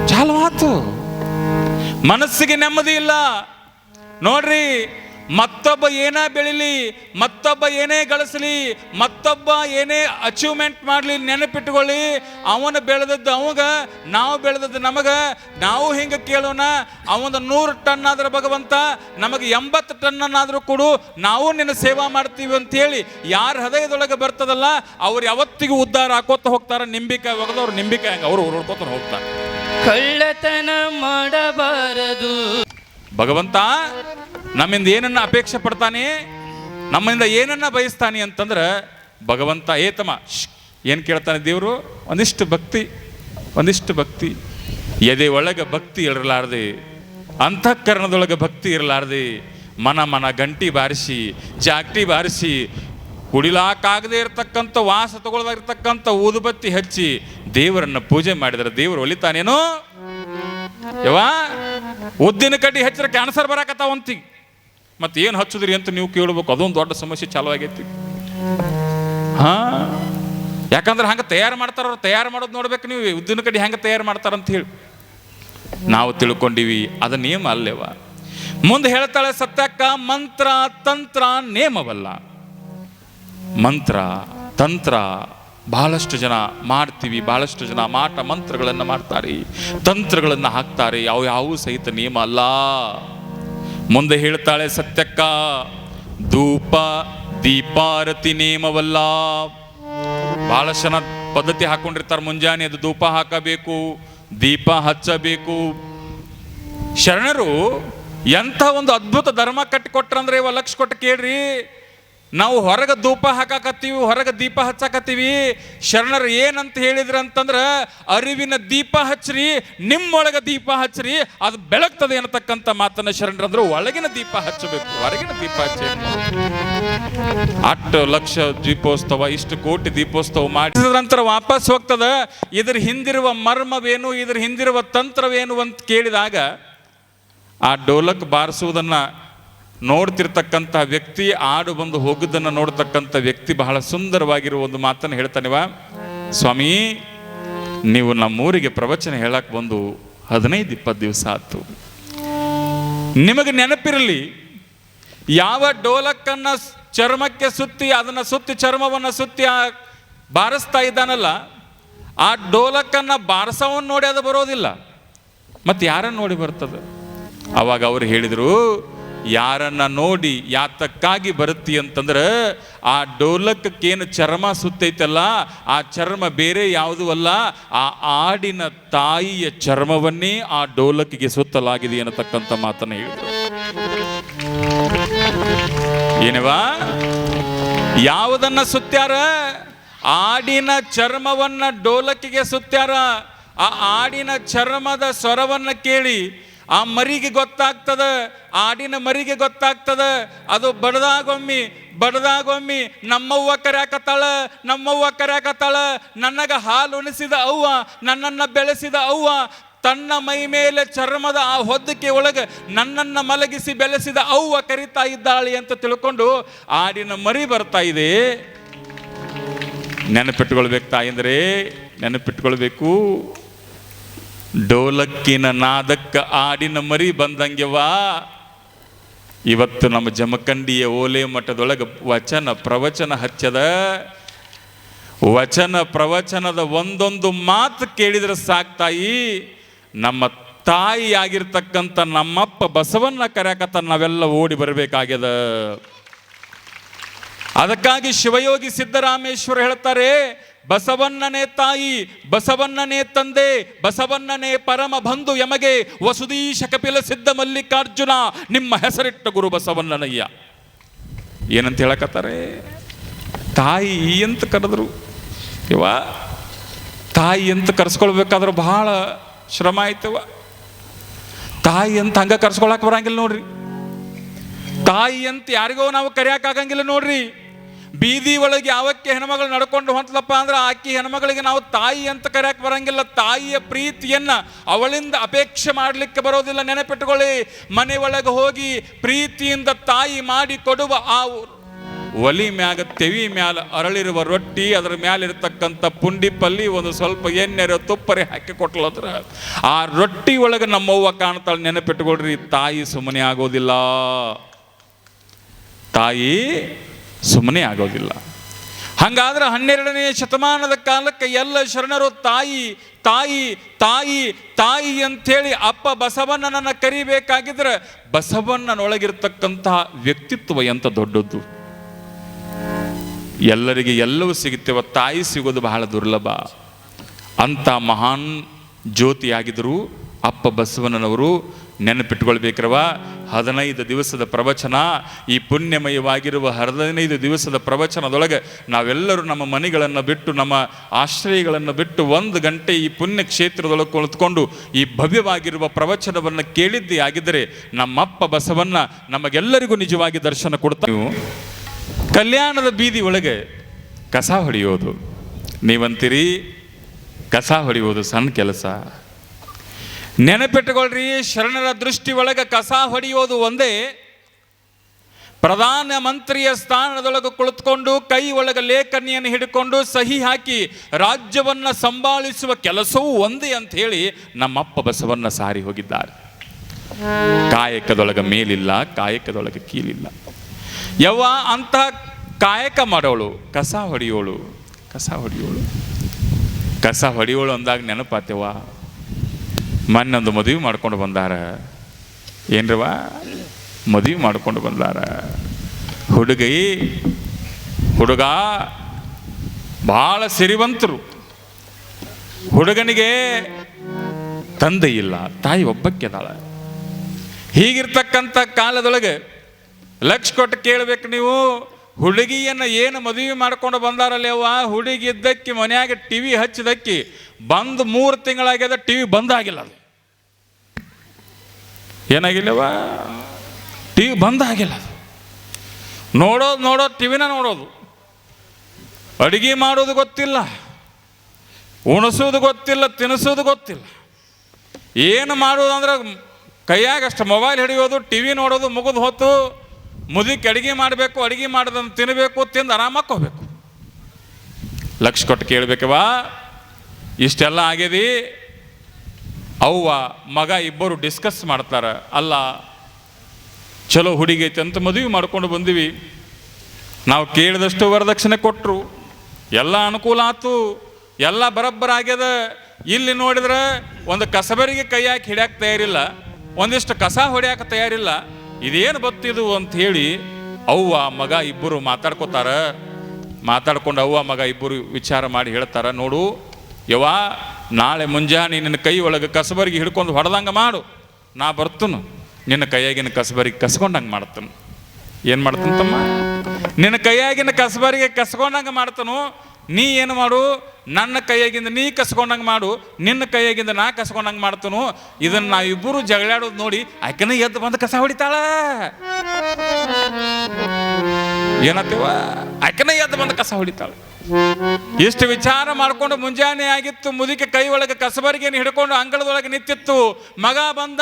ಚಾಲು ಮನಸ್ಸಿಗೆ ನೆಮ್ಮದಿ ಇಲ್ಲ. ನೋಡ್ರಿ ಮತ್ತೊಬ್ಬ ಏನೇ ಬೆಳಿಲಿ, ಮತ್ತೊಬ್ಬ ಏನೇ ಗಳಿಸಲಿ, ಮತ್ತೊಬ್ಬ ಏನೇ ಅಚೀವ್ಮೆಂಟ್ ಮಾಡಲಿ, ನೆನಪಿಟ್ಕೊಳ್ಳಿ, ಅವನು ಬೆಳೆದದ್ದು ಅವಾಗ, ನಾವು ಬೆಳೆದದ್ದು ನಮಗೆ, ನಾವು ಹಿಂಗೆ ಕೇಳೋಣ ಅವನ ನೂರು ಟನ್ ಆದ್ರೆ ಭಗವಂತ, ನಮಗೆ ಎಂಬತ್ತು ಟನ್ನನ್ನಾದರೂ ಕೊಡು, ನಾವು ನಿನ್ನ ಸೇವಾ ಮಾಡ್ತೀವಿ ಅಂತ ಹೇಳಿ ಯಾರ ಹೃದಯದೊಳಗೆ ಬರ್ತದಲ್ಲ, ಅವ್ರು ಯಾವತ್ತಿಗೂ ಉದ್ಧಾರ ಹಾಕೋತ ಹೋಗ್ತಾರೆ ನಿಂಬಿಕಾಯಿ ಒಗದವ್ರು ನಿಂಬಿಕಾಯಿ ಹಂಗೆ ಅವರು ಹೋಗ್ತಾರೆ. ಕಳ್ಳತನ ಮಾಡಬಾರದು. ಭಗವಂತ ನಮ್ಮಿಂದ ಏನನ್ನ ಅಪೇಕ್ಷೆ ಪಡ್ತಾನೆ, ನಮ್ಮಿಂದ ಏನನ್ನ ಬಯಸ್ತಾನೆ ಅಂತಂದ್ರೆ ಭಗವಂತ ಏತಮ ಏನು ಕೇಳ್ತಾನೆ ದೇವರು? ಒಂದಿಷ್ಟು ಭಕ್ತಿ ಒಂದಿಷ್ಟು ಭಕ್ತಿ. ಎದೆ ಒಳಗೆ ಭಕ್ತಿ ಇರಲಾರ್ದೆ, ಅಂತಃಕರಣದೊಳಗೆ ಭಕ್ತಿ ಇರಲಾರ್ದೆ, ಮನ ಮನ ಗಂಟಿ ಬಾರಿಸಿ ಜಾಕ್ಟಿ ಬಾರಿಸಿ, ಕುಡಿಲಾಕಾಗದೇ ಇರತಕ್ಕಂಥ ವಾಸ ತಗೊಳ್ದಾಗಿರ್ತಕ್ಕಂಥ ಊದುಬತ್ತಿ ಹಚ್ಚಿ ದೇವರನ್ನು ಪೂಜೆ ಮಾಡಿದರೆ ದೇವರು ಒಲಿತಾನೇನೋ? ಯವ್ವ? ಉದ್ದಿನ ಕಡ್ಡಿ ಹಚ್ಚಿದ್ರೆ ಕ್ಯಾನ್ಸರ್ ಬರಾಕತ್ತಾವಂತಿ. ಮತ್ತೆ ಏನು ಹಚ್ಚುದ್ರಿ ಅಂತ ನೀವು ಕೇಳಬೇಕು, ಅದೊಂದು ದೊಡ್ಡ ಸಮಸ್ಯೆ ಚಾಲು ಆಗೈತಿ. ಹಾ? ಯಾಕಂದ್ರೆ ಹಂಗೆ ತಯಾರು ಮಾಡ್ತಾರ ಅವ್ರು, ತಯಾರು ಮಾಡೋದು ನೋಡ್ಬೇಕು ನೀವು ಉದ್ದಿನ ಕಡ್ಡಿ ಹೆಂಗೆ ತಯಾರು ಮಾಡ್ತಾರಂತ ಹೇಳಿ. ನಾವು ತಿಳ್ಕೊಂಡಿವಿ, ಅದು ನಿಯಮ ಅಲ್ಲೇವ? ಮುಂದೆ ಹೇಳ್ತಾಳೆ ಸತ್ಯಕ್ಕ, ಮಂತ್ರ, ತಂತ್ರ, ನೇಮವಲ್ಲ. ಮಂತ್ರ, ತಂತ್ರ ಬಹಳಷ್ಟು ಜನ ಮಾಡ್ತೀವಿ, ಬಹಳಷ್ಟು ಜನ ಮಾಟ ಮಂತ್ರಗಳನ್ನು ಮಾಡ್ತಾರೆ, ತಂತ್ರಗಳನ್ನು ಹಾಕ್ತಾರೆ, ಯಾವ ಯಾವ ಸಹಿತ ನಿಯಮ ಅಲ್ಲ. ಮುಂದೆ ಹೇಳ್ತಾಳೆ ಸತ್ಯಕ್ಕ, ಧೂಪ, ದೀಪಾರತಿ ನಿಯಮವಲ್ಲ. ಬಹಳಷ್ಟು ಜನ ಪದ್ಧತಿ ಹಾಕೊಂಡಿರ್ತಾರೆ ಮುಂಜಾನೆ ಅದು ಧೂಪ ಹಾಕಬೇಕು, ದೀಪ ಹಚ್ಚಬೇಕು. ಶರಣರು ಎಂಥ ಒಂದು ಅದ್ಭುತ ಧರ್ಮ ಕಟ್ಟಿಕೊಟ್ರಂದ್ರೆ ಇವ ಲಕ್ಷ ಕೊಟ್ಟು ಕೇಳ್ರಿ ನಾವು ಹೊರಗೆ ಧೂಪ ಹಾಕಾಕತ್ತೀವಿ, ಹೊರಗೆ ದೀಪ ಹಚ್ಚಾಕತ್ತೀವಿ. ಶರಣರು ಏನಂತ ಹೇಳಿದ್ರು ಅಂತಂದ್ರೆ, ಅರಿವಿನ ದೀಪ ಹಚ್ಚ್ರಿ, ನಿಮ್ಮೊಳಗೆ ದೀಪ ಹಚ್ಚ್ರಿ, ಅದು ಬೆಳಗ್ತದೆ ಅನ್ನತಕ್ಕಂಥ ಮಾತನ್ನ ಶರಣರು ಅಂದ್ರೆ ಒಳಗಿನ ದೀಪ ಹಚ್ಚಬೇಕು, ಹೊರಗಿನ ದೀಪ ಹಚ್ಚಿ ಅಟ್ಟು ಲಕ್ಷ ದೀಪೋತ್ಸವ, ಇಷ್ಟು ಕೋಟಿ ದೀಪೋತ್ಸವ ಮಾಡಿದ ನಂತರ ವಾಪಸ್ ಹೋಗ್ತದ. ಇದ್ರ ಹಿಂದಿರುವ ಮರ್ಮವೇನು, ಇದ್ರ ಹಿಂದಿರುವ ತಂತ್ರವೇನು ಅಂತ ಕೇಳಿದಾಗ, ಆ ಡೋಲಕ್ ಬಾರಿಸುವುದನ್ನ ನೋಡ್ತಿರ್ತಕ್ಕಂಥ ವ್ಯಕ್ತಿ ಆಡು ಬಂದು ಹೋಗುದನ್ನು ನೋಡ್ತಕ್ಕಂಥ ವ್ಯಕ್ತಿ ಬಹಳ ಸುಂದರವಾಗಿರುವ ಒಂದು ಮಾತನ್ನು ಹೇಳ್ತಾನೆವಾ ಸ್ವಾಮಿ, ನೀವು ನಮ್ಮೂರಿಗೆ ಪ್ರವಚನ ಹೇಳಕ್ಕೆ ಬಂದು ಹದಿನೈದು, ಇಪ್ಪತ್ತು ದಿವಸ ಆಯ್ತು. ನಿಮಗೆ ನೆನಪಿರಲಿ, ಯಾವ ಡೋಲಕ್ಕನ್ನು ಚರ್ಮಕ್ಕೆ ಸುತ್ತಿ, ಅದನ್ನು ಸುತ್ತಿ, ಚರ್ಮವನ್ನು ಸುತ್ತಿ ಬಾರಿಸ್ತಾ ಇದ್ದಾನಲ್ಲ, ಆ ಡೋಲಕ್ಕನ್ನು ಬಾರಿಸವನ್ನು ನೋಡಿ ಅದು ಬರೋದಿಲ್ಲ. ಮತ್ತೆ ಯಾರನ್ನು ನೋಡಿ ಬರ್ತದೆ? ಅವಾಗ ಅವರು ಹೇಳಿದರು ಯಾರನ್ನ ನೋಡಿ ಯಾತಕ್ಕಾಗಿ ಬರುತ್ತಿ ಅಂತಂದ್ರೆ ಆ ಡೋಲಕ್ಕೇನು ಚರ್ಮ ಸುತ್ತೈತಲ್ಲ, ಆ ಚರ್ಮ ಬೇರೆ ಯಾವುದೂ ಅಲ್ಲ, ಆ ಆಡಿನ ತಾಯಿಯ ಚರ್ಮವನ್ನೇ ಆ ಡೋಲಕ್ಕಿಗೆ ಸುತ್ತಲಾಗಿದೆ ಅನ್ನತಕ್ಕಂಥ ಮಾತನ್ನು ಹೇಳಿದರು. ಏನವಾ? ಯಾವುದನ್ನ ಸುತ್ತ್ಯಾರ ಆಡಿನ ಚರ್ಮವನ್ನ ಡೋಲಕ್ಕಿಗೆ ಸುತ್ತ್ಯಾರ ಆ ಆಡಿನ ಚರ್ಮದ ಸ್ವರವನ್ನ ಕೇಳಿ ಆ ಮರಿಗೆ ಗೊತ್ತಾಗ್ತದ, ಆಡಿನ ಮರಿಗೆ ಗೊತ್ತಾಗ್ತದ, ಅದು ಬಡದಾಗೊಮ್ಮಿ ಬಡದಾಗೊಮ್ಮಿ ನಮ್ಮವ್ವ ಕರ್ಯಾಕತ್ತಾಳ ನಮ್ಮವ್ವ ಕರ್ಯಾಕತ್ತಾಳ, ನನಗ ಹಾಲು ಉಣಿಸಿದ ಅವ್ವ, ನನ್ನನ್ನ ಬೆಳೆಸಿದ ಅವ್ವ, ತನ್ನ ಮೈ ಮೇಲೆ ಚರ್ಮದ ಆ ಹೊದ್ದಕ್ಕೆ ಒಳಗೆ ನನ್ನನ್ನು ಮಲಗಿಸಿ ಬೆಳೆಸಿದ ಅವ್ವ ಕರಿತಾ ಇದ್ದಾಳೆ ಅಂತ ತಿಳ್ಕೊಂಡು ಆಡಿನ ಮರಿ ಬರ್ತಾ ಇದೆ. ನೆನಪಿಟ್ಕೊಳ್ಬೇಕು ತಾಯಂದ್ರೆ, ನೆನಪಿಟ್ಕೊಳ್ಬೇಕು. ಡೋಲಕ್ಕಿನ ನಾದಕ್ಕ ಆಡಿನ ಮರಿ ಬಂದಂಗೆವಾ ಇವತ್ತು ನಮ್ಮ ಜಮಖಂಡಿಯ ಓಲೆ ಮಠದೊಳಗೆ ವಚನ ಪ್ರವಚನ ಹಚ್ಚದ. ವಚನ ಪ್ರವಚನದ ಒಂದೊಂದು ಮಾತು ಕೇಳಿದ್ರೆ ಸಾಕ್ತಾಯಿ ನಮ್ಮ ತಾಯಿ ಆಗಿರ್ತಕ್ಕಂಥ ನಮ್ಮಪ್ಪ ಬಸವನ್ನ ಕರೆಯಕತ್ತ ನಾವೆಲ್ಲ ಓಡಿ ಬರಬೇಕಾಗ್ಯದ. ಅದಕ್ಕಾಗಿ ಶಿವಯೋಗಿ ಸಿದ್ದರಾಮೇಶ್ವರ ಹೇಳ್ತಾರೆ ಬಸವಣ್ಣನೇ ತಾಯಿ, ಬಸವಣ್ಣನೇ ತಂದೆ, ಬಸವಣ್ಣನೇ ಪರಮ ಬಂಧು ಯಮಗೆ ವಸುದೀಶ ಕಪಿಲ ಸಿದ್ಧ ಮಲ್ಲಿಕಾರ್ಜುನ, ನಿಮ್ಮ ಹೆಸರಿಟ್ಟ ಗುರು ಬಸವಣ್ಣನಯ್ಯ. ಏನಂತ ಹೇಳಕತ್ತಾರೆ? ತಾಯಿ ಅಂತ ಕರೆದ್ರು. ಇವ, ತಾಯಿ ಅಂತ ಕರ್ಸ್ಕೊಳ್ಬೇಕಾದ್ರೆ ಬಹಳ ಶ್ರಮ ಆಯ್ತವ. ತಾಯಿ ಅಂತ ಹಂಗ ಕರ್ಸ್ಕೊಳಕ್ ಬರಂಗಿಲ್ಲ ನೋಡ್ರಿ. ತಾಯಿ ಅಂತ ಯಾರಿಗೋ ನಾವು ಕರೆಯಕ್ಕಾಗಂಗಿಲ್ಲ ನೋಡ್ರಿ. ಬೀದಿ ಒಳಗೆ ಯಾವಕ್ಕೆ ಹೆಣ್ಮಗಳು ನಡ್ಕೊಂಡು ಹೊಂತಲಪ್ಪ ಅಂದ್ರೆ ಆಕಿ ಹೆಣ್ಮಗಳಿಗೆ ನಾವು ತಾಯಿ ಅಂತ ಕರೆಯಕ್ಕೆ ಬರಂಗಿಲ್ಲ. ತಾಯಿಯ ಪ್ರೀತಿಯನ್ನ ಅವಳಿಂದ ಅಪೇಕ್ಷೆ ಮಾಡಲಿಕ್ಕೆ ಬರೋದಿಲ್ಲ. ನೆನಪಿಟ್ಟುಕೊಳ್ಳಿ ಮನೆ ಒಳಗೆ ಹೋಗಿ ಪ್ರೀತಿಯಿಂದ ತಾಯಿ ಮಾಡಿ ಕೊಡುವ ಆ ಒಲಿ ಮ್ಯಾಗ ತೆವಿ ಮ್ಯಾಲ ಅರಳಿರುವ ರೊಟ್ಟಿ, ಅದರ ಮ್ಯಾಲಿರ್ತಕ್ಕಂಥ ಪುಂಡಿ ಪಲ್ಲಿ, ಒಂದು ಸ್ವಲ್ಪ ಎಣ್ಣೆರೋ ತುಪ್ಪರೆ ಹಾಕಿ ಕೊಟ್ಲದ್ರ ಆ ರೊಟ್ಟಿ ಒಳಗೆ ನಮ್ಮವ್ವ ಕಾಣ್ತಾಳೆ, ನೆನಪಿಟ್ಕೊಳ್ರಿ, ತಾಯಿ ಸುಮ್ಮನೆ ಆಗೋದಿಲ್ಲ. ತಾಯಿ ಸುಮ್ಮನೆ ಆಗೋದಿಲ್ಲ. ಹಂಗಾದ್ರೆ ಹನ್ನೆರಡನೇ ಶತಮಾನದ ಕಾಲಕ್ಕೆ ಎಲ್ಲ ಶರಣರು ತಾಯಿ ತಾಯಿ ತಾಯಿ ತಾಯಿ ಅಂಥೇಳಿ ಅಪ್ಪ ಬಸವಣ್ಣನನ್ನು ಕರಿಬೇಕಾಗಿದ್ರೆ ಬಸವಣ್ಣನೊಳಗಿರ್ತಕ್ಕಂತಹ ವ್ಯಕ್ತಿತ್ವ ಎಂತ ದೊಡ್ಡದ್ದು? ಎಲ್ಲರಿಗೆ ಎಲ್ಲವೂ ಸಿಗುತ್ತೇವ, ತಾಯಿ ಸಿಗೋದು ಬಹಳ ದುರ್ಲಭ. ಅಂತ ಮಹಾನ್ ಜ್ಯೋತಿಯಾಗಿದ್ದರು ಅಪ್ಪ ಬಸವಣ್ಣನವರು ನೆನಪಿಟ್ಕೊಳ್ಬೇಕ್ರವ ಹದಿನೈದು ದಿವಸದ ಪ್ರವಚನ, ಈ ಪುಣ್ಯಮಯವಾಗಿರುವ ಹದಿನೈದು ದಿವಸದ ಪ್ರವಚನದೊಳಗೆ ನಾವೆಲ್ಲರೂ ನಮ್ಮ ಮನೆಗಳನ್ನು ಬಿಟ್ಟು, ನಮ್ಮ ಆಶ್ರಯಗಳನ್ನು ಬಿಟ್ಟು ಒಂದು ಗಂಟೆ ಈ ಪುಣ್ಯ ಕ್ಷೇತ್ರದೊಳಗೆ ಕುಳಿತುಕೊಂಡು ಈ ಭವ್ಯವಾಗಿರುವ ಪ್ರವಚನವನ್ನು ಕೇಳಿದ್ದೇ ಆಗಿದ್ದರೆ ನಮ್ಮಪ್ಪ ಬಸವಣ್ಣ ನಮಗೆಲ್ಲರಿಗೂ ನಿಜವಾಗಿ ದರ್ಶನ ಕೊಡ್ತಾ ಕಲ್ಯಾಣದ ಬೀದಿ ಒಳಗೆ ಕಸ ಹೊಡೆಯೋದು. ನೀವಂತೀರಿ ಕಸ ಹೊಡೆಯುವುದು ಸಣ್ಣ ಕೆಲಸ. ನೆನಪಿಟ್ಟುಕೊಳ್ರಿ, ಶರಣರ ದೃಷ್ಟಿ ಒಳಗೆ ಕಸ ಹೊಡೆಯೋದು ಒಂದೇ. ಪ್ರಧಾನ ಮಂತ್ರಿಯ ಸ್ಥಾನದೊಳಗೆ ಕುಳಿತುಕೊಂಡು ಕೈ ಒಳಗೆ ಲೇಖನಿಯನ್ನು ಹಿಡ್ಕೊಂಡು ಸಹಿ ಹಾಕಿ ರಾಜ್ಯವನ್ನು ಸಂಭಾಳಿಸುವ ಕೆಲಸವೂ ಒಂದೇ ಅಂತ ಹೇಳಿ ನಮ್ಮಪ್ಪ ಬಸವನ್ನ ಸಾರಿ ಹೋಗಿದ್ದಾರೆ. ಕಾಯಕದೊಳಗೆ ಮೇಲಿಲ್ಲ, ಕಾಯಕದೊಳಗೆ ಕೀಲಿಲ್ಲ. ಯವ್ವ ಅಂತ ಕಾಯಕ ಮಾಡೋಳು, ಕಸ ಹೊಡೆಯೋಳು ಕಸ ಹೊಡೆಯೋಳು. ಕಸ ಹೊಡೆಯೋಳು ಅಂದಾಗ ನೆನಪಾತೆವ ಮೊನ್ನೊಂದು ಮದುವೆ ಮಾಡ್ಕೊಂಡು ಬಂದಾರ. ಏನ್ರವ ಮದುವೆ ಮಾಡ್ಕೊಂಡು ಬಂದಾರ. ಹುಡುಗಿ, ಹುಡುಗ ಭಾಳ ಸಿರಿವಂತರು. ಹುಡುಗನಿಗೆ ತಂದೆ ಇಲ್ಲ, ತಾಯಿ ಒಬ್ಬಕ್ಕೆದಾಳ ಹೀಗಿರ್ತಕ್ಕಂಥ ಕಾಲದೊಳಗೆ ಲಕ್ಷ ಕೊಟ್ಟು ಕೇಳಬೇಕು ನೀವು, ಹುಡುಗಿಯನ್ನ ಏನು ಮದುವೆ ಮಾಡ್ಕೊಂಡು ಹುಡುಗಿ ಇದ್ದಕ್ಕೆ ಮನ್ಯಾಗ ಟಿ ವಿ ಹಚ್ಚಿದಕ್ಕೆ ಬಂದು ಮೂರು ತಿಂಗಳಾಗ್ಯದ ಟಿ ವಿ ಬಂದಾಗಿಲ್ಲ ಅದು. ಏನಾಗಿಲ್ಲವ? ಟಿ ವಿ ಬಂದಾಗಿಲ್ಲ ಅದು. ನೋಡೋದು ನೋಡೋದು ಟಿವಿನ ನೋಡೋದು. ಅಡುಗೆ ಮಾಡೋದು ಗೊತ್ತಿಲ್ಲ. ಉಣಿಸೋದು ಗೊತ್ತಿಲ್ಲ ತಿನ್ನಿಸೋದು ಗೊತ್ತಿಲ್ಲ. ಏನು ಮಾಡೋದು ಅಂದ್ರೆ ಮೊಬೈಲ್ ಹಿಡಿಯೋದು ಟಿ ವಿ ನೋಡೋದು ಮುಗಿದು ಹೊತ್ತು ಮುದಿಕ್ಕೆ ಅಡುಗೆ ಮಾಡಬೇಕು, ಅಡುಗೆ ಮಾಡೋದನ್ನು ತಿನ್ನಬೇಕು ತಿಂದು ಆರಾಮಾಗಿ ಹೋಗ್ಬೇಕು ಲಕ್ಷ ಕೊಟ್ಟು ಕೇಳಬೇಕವಾ ಇಷ್ಟೆಲ್ಲ ಆಗ್ಯದಿ? ಅವ್ವ, ಮಗ ಇಬ್ಬರು ಡಿಸ್ಕಸ್ ಮಾಡ್ತಾರೆ. ಅಲ್ಲ, ಚಲೋ ಹುಡುಗಿ ಅಂತ ಮದುವೆ ಮಾಡ್ಕೊಂಡು ಬಂದಿವಿ. ನಾವು ಕೇಳಿದಷ್ಟು ವರದಕ್ಷಿಣೆ ಕೊಟ್ಟರು ಎಲ್ಲ ಅನುಕೂಲ ಆತು. ಎಲ್ಲ ಬರಬ್ಬರ ಆಗ್ಯದ. ಇಲ್ಲಿ ನೋಡಿದ್ರೆ ಒಂದು ಕಸಬರಿಗೆ ಕೈ ಹಾಕಿ ಹಿಡ್ಯಾಕ ತಯಾರಿಲ್ಲ. ಒಂದಿಷ್ಟು ಕಸ ಹೊಡ್ಯಾಕ ತಯಾರಿಲ್ಲ. ಇದೇನು ಬತ್ತಿದು ಅಂತ ಹೇಳಿ ಅವ್ವ, ಮಗ ಇಬ್ಬರು ಮಾತಾಡ್ಕೋತಾರ. ಮಾತಾಡ್ಕೊಂಡು ಅವ್ವ, ಮಗ ಇಬ್ಬರು ವಿಚಾರ ಮಾಡಿ ಹೇಳ್ತಾರ. ನೋಡು ಯವ್ವ, ನಾಳೆ ಮುಂಜಾನೆ ನಿನ್ನ ಕೈ ಒಳಗೆ ಕಸಬರಿಗೆ ಹಿಡ್ಕೊಂಡು ಹೊಡೆದಂಗೆ ಮಾಡು. ನಾ ಬರ್ತನು. ನಿನ್ನ ಕೈಯಾಗಿನ ಕಸಬರಿಗೆ ಕಸ್ಕೊಂಡಂಗೆ ಮಾಡ್ತನು. ಏನು ಮಾಡ್ತಾನ ತಮ್ಮ? ನಿನ್ನ ಕೈಯಾಗಿನ ಕಸಬರಿಗೆ ಕಸ್ಕೊಂಡಂಗೆ ಮಾಡ್ತನು. ನೀ ಏನು ಮಾಡು? ನನ್ನ ಕೈಯಾಗಿಂದ ನೀ ಕಸ್ಕೊಂಡಂಗೆ ಮಾಡು. ನಿನ್ನ ಕೈಯಾಗಿಂದ ನಾ ಕಸ್ಕೊಂಡಂಗೆ ಮಾಡ್ತನು. ಇದನ್ನು ನಾವಿಬ್ಬರು ಜಗಳಾಡೋದು ನೋಡಿ ಆಕೆನ ಎದ್ದು ಬಂದು ಕಸ ಹೊಡಿತಾಳ. ಏನತ್ತೀವ ಆಕೆನ ಎದ್ದು ಬಂದು ಕಸ ಹೊಡಿತಾಳೆ. ಇಷ್ಟು ವಿಚಾರ ಮಾಡಿಕೊಂಡು ಮುಂಜಾನೆ ಆಗಿತ್ತು, ಮುದುಕಿ ಕೈ ಒಳಗೆ ಕಸಬರಿಗೆ ಹಿಡ್ಕೊಂಡು ಅಂಗಳದೊಳಗೆ ನಿಂತಿತ್ತು. ಮಗ ಬಂದ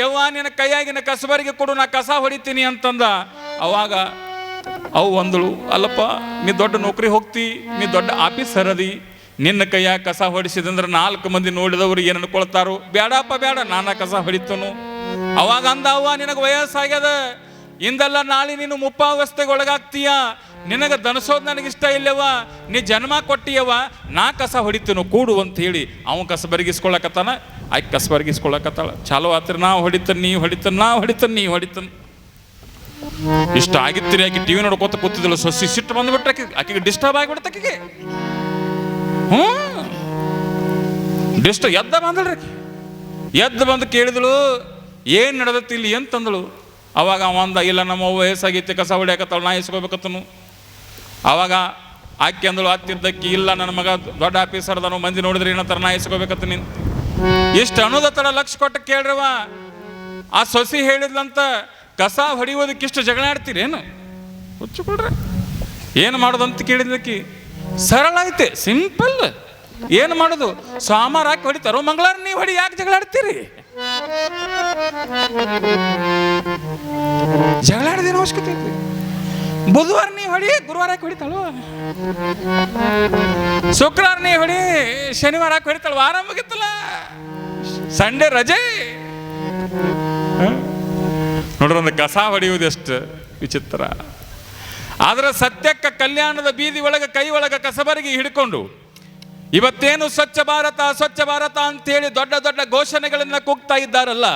ಯವ್ವಾನಿನ ಕೈಯಾಗಿನ ಕಸಬರಿಗೆ ಕೊಡು, ನಾ ಕಸ ಹೊಡಿತೀನಿ ಅಂತಂದ. ಅವಾಗ ಅವು ಒಂದಳು ಅಲ್ಲಪ್ಪ, ನೀ ದೊಡ್ಡ ನೌಕರಿ ಹೋಗ್ತಿ, ನೀ ದೊಡ್ಡ ಆಫೀಸ್ ಹರದಿ ನಿನ್ನ ಕೈಯಾಗ ಕಸ ಹೊಡಿಸಿದಂದ್ರೆ ನಾಲ್ಕು ಮಂದಿ ನೋಡಿದವರು ಏನು ಅನ್ಕೊಳ್ತಾರೋ ಬೇಡಪ್ಪ ಬೇಡ ನಾನ ಕಸ ಹೊಡಿತನು. ಅವಾಗ ಅಂದ ಅವ್ವ, ನಿನಗೆ ವಯಸ್ಸಾಗ್ಯದ ಇಂದಲ್ಲ ನಾಳೆ ನೀನು ಮುಪ್ಪಾವಸ್ಥೆಗೆ ಒಳಗಾಗ್ತೀಯ? ನಿನಗೆ ದನಸೋದು ನನಗೆ ಇಷ್ಟ ಇಲ್ಲವ ನೀ ಜನ್ಮ ಕೊಟ್ಟಿಯವ ನಾ ಕಸ ಹೊಡಿತೀನು ಕೂಡು ಅಂತ ಹೇಳಿ ಅವನು ಕಸ ಬರಗಿಸ್ಕೊಳಕತ್ತಾನ, ಆಕೆ ಕಸ ಬರಗಿಸ್ಕೊಳಕತ್ತಾಳ. ಚಾಲೋ ಆತ್ರಿ, ನಾ ಹೊಡಿತಾನೆ, ನೀ ಹೊಡಿತಾನೆ, ನಾ ಹೊಡಿತಾನೆ, ನೀ ಹೊಡಿತಾನೆ. ಇಷ್ಟ ಆಗಿತ್ತೀರಿ ಆಕೆ ಟಿವಿ ನೋಡ್ಕೊತ ಕೂತಿದ್ದಿಲ್ಲ ಸೊಸಿ ಸಿಟ್ಟು ಬಂದ್ಬಿಟ್ರೆ ಆಕೆ ಆಕೆಗೆ ಡಿಸ್ಟರ್ಬ್ ಆಗಿಬಿಡ್ತ ಆಕೆಗೆ. ಹ್ಞೂ. ಡಿಸ್ಟರ್ಬ್ ಎದ್ದ ಬಂದಳ್ರಿ ಎದ್ದು ಬಂದು ಕೇಳಿದಳು, ಏನು ನಡೆದತ್ತಿ ಇಲ್ಲಿ ಅಂತಂದಳು ಅವಾಗ ಒಂದು ಇಲ್ಲ ನಮ್ಮ ವಯಸ್ಸಾಗಿತ್ತು ವಯಸ್ಸಾಗೈತಿ ಕಸ ಹೊಡ್ಯಾಕತ್ತಾಳ ನಾ ಇಸ್ಕೋಬೇಕತ್ತನು ಅವಾಗ ಆಕೆ ಅಂದಳು ಹತ್ತಿದ್ದಕ್ಕೆ ಇಲ್ಲ, ನನ್ನ ಮಗ ದೊಡ್ಡ ಆಫೀಸರ್ ನಾವು ಮಂದಿ ನೋಡಿದ್ರೆ ಏನಂತಾರೆ, ನಾ ಇಸ್ಕೋಬೇಕತ್ತ ನೀನು. ಇಷ್ಟು ಅನ್ನೋದತ್ತಡ ಲಕ್ಷ ಕೊಟ್ಟು ಕೇಳ್ರವ ಆ ಸೊಸಿ ಹೇಳಿದ್ಲಂತ, ಕಸ ಹೊಡಿಯೋದಕ್ಕಿಷ್ಟು ಜಗಳ ಆಡ್ತೀರೇನು? ಹುಚ್ಚುಕೊಡ್ರೆ ಏನು ಮಾಡೋದಂತ ಕೇಳಿದ್ಲಕ್ಕಿ, ಸರಳ ಐತೆ, ಸಿಂಪಲ್. ಏನು ಮಾಡೋದು? ಸಾಮಾರು ಹಾಕಿ ಹೊಡಿತಾರೋ ಮಂಗಳಾರ, ನೀವು ಹೊಡಿ, ಯಾಕೆ ಜಗಳ ಆಡ್ತೀರಿ? ಜಗಳ ಆಡೋದೇನು ಅವಶ್ಯಕತೆ ಐತಿ ಬುಧವಾರ ನೀ ಹೊಡಿ, ಗುರುವಾರ ಹಾಕಿ ಹೊಡಿತಾಳು? ಶುಕ್ರವಾರ ನೀ ಹೊಡಿ, ಶನಿವಾರ ಹೊಡಿತಾಳು? ವಾರ ಮುಗಿತಲ್ಲ. ಸಂಡೇ ರಜೆ? ನೋಡ್ರಿ, ಒಂದು ಕಸ ಹೊಡೆಯುವುದೆಷ್ಟು ವಿಚಿತ್ರ. ಆದ್ರೆ ಸತ್ಯಕ್ಕ ಕಲ್ಯಾಣದ ಬೀದಿ ಒಳಗ, ಕೈ ಒಳಗ ಕಸಬರಿಗೆ ಹಿಡ್ಕೊಂಡು ಇವತ್ತೇನು ಸ್ವಚ್ಛ ಭಾರತ ಸ್ವಚ್ಛ ಭಾರತ ಅಂತೇಳಿ ದೊಡ್ಡ ದೊಡ್ಡ ಘೋಷಣೆಗಳನ್ನ ಕೂಗ್ತಾ ಇದ್ದಾರಲ್ಲ